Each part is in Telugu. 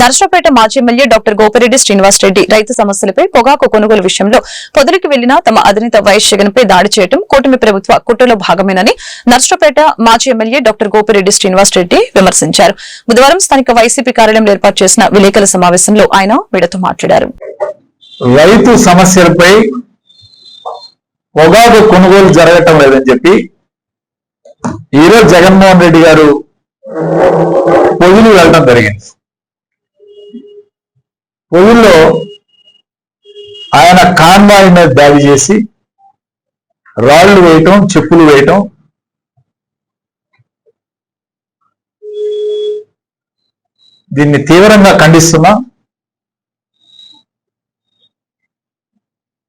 నర్సరావుపేట మాజీ ఎమ్మెల్యే డాక్టర్ గోపిరెడ్డి శ్రీనివాసరెడ్డి రైతు సమస్యలపై పొగాకు కొనుగోలు విషయంలో పొదలికి వెళ్ళిన తమ అధినేత వైఎస్ జగన్ పై దాడి చేయడం కూటమి ప్రభుత్వ కుట్రలో భాగమేనని నర్సరావుపేట మాజీ ఎమ్మెల్యే డాక్టర్ గోపిరెడ్డి శ్రీనివాసరెడ్డి విమర్శించారు. బుధవారం స్థానిక వైసీపీ కార్యాలయంలో ఏర్పాటు చేసిన విలేకరుల సమావేశంలో ఆయన మీడియాతో మాట్లాడారు. రైతు సమస్యలపై పొగాకు కొనుగోలు జరగటం లేదని చెప్పి ఈరోజు జగన్మోహన్ రెడ్డి గారు పొదులు వెళ్ళడం జరిగింది. పొయ్యిల్లో ఆయన కాన్వాయ్ మీద దాడి చేసి రాళ్ళు వేయటం చెప్పులు వేయటం. దీన్ని తీవ్రంగా ఖండిస్తున్నా.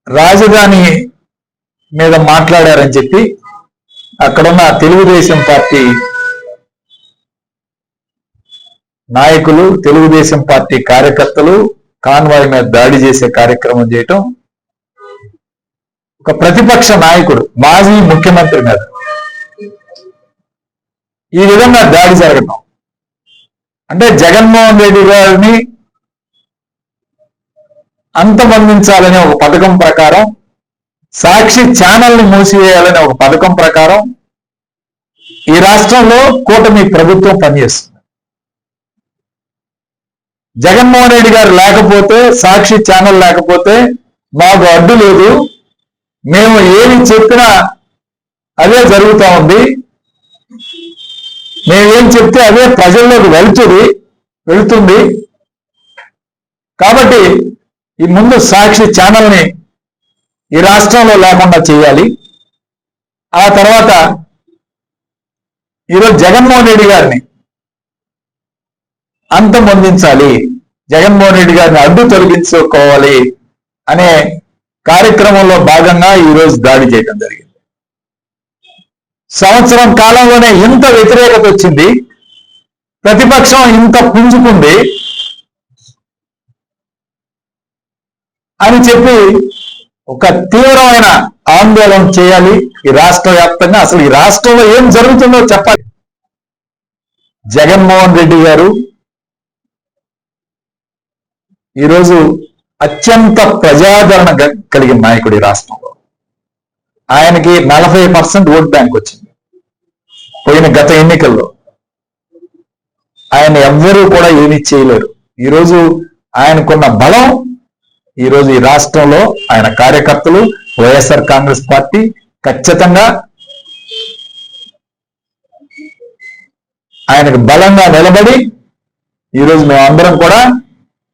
రాజధాని మీద మాట్లాడారని చెప్పి అక్కడున్న తెలుగుదేశం పార్టీ నాయకులు తెలుగుదేశం పార్టీ కార్యకర్తలు కాన్వాయ్ మీద దాడి చేసే కార్యక్రమం చేయటం ఒక ప్రతిపక్ష నాయకుడు మాజీ ముఖ్యమంత్రి మీద. ఈ విధంగా దాడి జరగటం. అంటే జగన్మోహన్ రెడ్డి గారిని అంతమందించాలనే ఒక పథకం ప్రకారం సాక్షి ఛానల్ని మూసివేయాలనే ఒక పథకం ప్రకారం ఈ రాష్ట్రంలో కూటమి ప్రభుత్వం పనిచేస్తుంది. జగన్మోహన్ రెడ్డి గారు లేకపోతే సాక్షి ఛానల్ లేకపోతే మాకు అడ్డు లేదు. మేము ఏమి చెప్పినా అదే జరుగుతూ ఉంది. మేమేం చెప్తే అదే ప్రజల్లోకి వెళ్తుంది వెళ్తుంది. కాబట్టి ఈ ముందు సాక్షి ఛానల్ని ఈ రాష్ట్రంలో లేకుండా చేయాలి. ఆ తర్వాత ఈరోజు జగన్మోహన్ రెడ్డి గారిని అంతం పొందించాలి. జగన్మోహన్ రెడ్డి గారిని అడ్డు తొలగించుకోవాలి అనే కార్యక్రమంలో భాగంగా ఈరోజు దాడి చేయడం జరిగింది. సంవత్సరం కాలంలోనే ఇంత వ్యతిరేకత వచ్చింది. ప్రతిపక్షం ఇంత పుంజుకుంది అని చెప్పి ఒక తీవ్రమైన ఆందోళన చేయాలి. ఈ రాష్ట్ర వ్యాప్తంగా అసలు ఈ రాష్ట్రంలో ఏం జరుగుతుందో చెప్పాలి. జగన్మోహన్ రెడ్డి గారు ఈరోజు అత్యంత ప్రజాదరణ కలిగిన నాయకుడు ఈ రాష్ట్రంలో. ఆయనకి నలభై పర్సెంట్ ఓట్ బ్యాంక్ వచ్చింది. పోయిన గత ఎన్నికల్లో. ఆయన ఎవ్వరూ కూడా ఏమీ చేయలేరు. ఈరోజు ఆయనకున్న బలం ఈరోజు ఈ రాష్ట్రంలో ఆయన కార్యకర్తలు వైఎస్ఆర్ కాంగ్రెస్ పార్టీ ఖచ్చితంగా ఆయనకు బలంగా నిలబడి ఈరోజు మేమందరం కూడా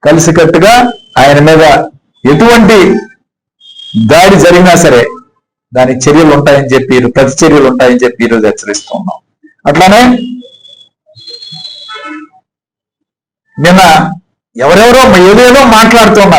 కలిసికట్టుగా ఆయన మీద ఎటువంటి దాడి జరిగినా సరే దాని చర్యలు ఉంటాయని చెప్పి ప్రతి చర్యలు ఉంటాయని చెప్పి ఈరోజు హెచ్చరిస్తూ ఉన్నాం. అట్లానే నిన్న ఎవరెవరో ఏదేదో మాట్లాడుతున్నారు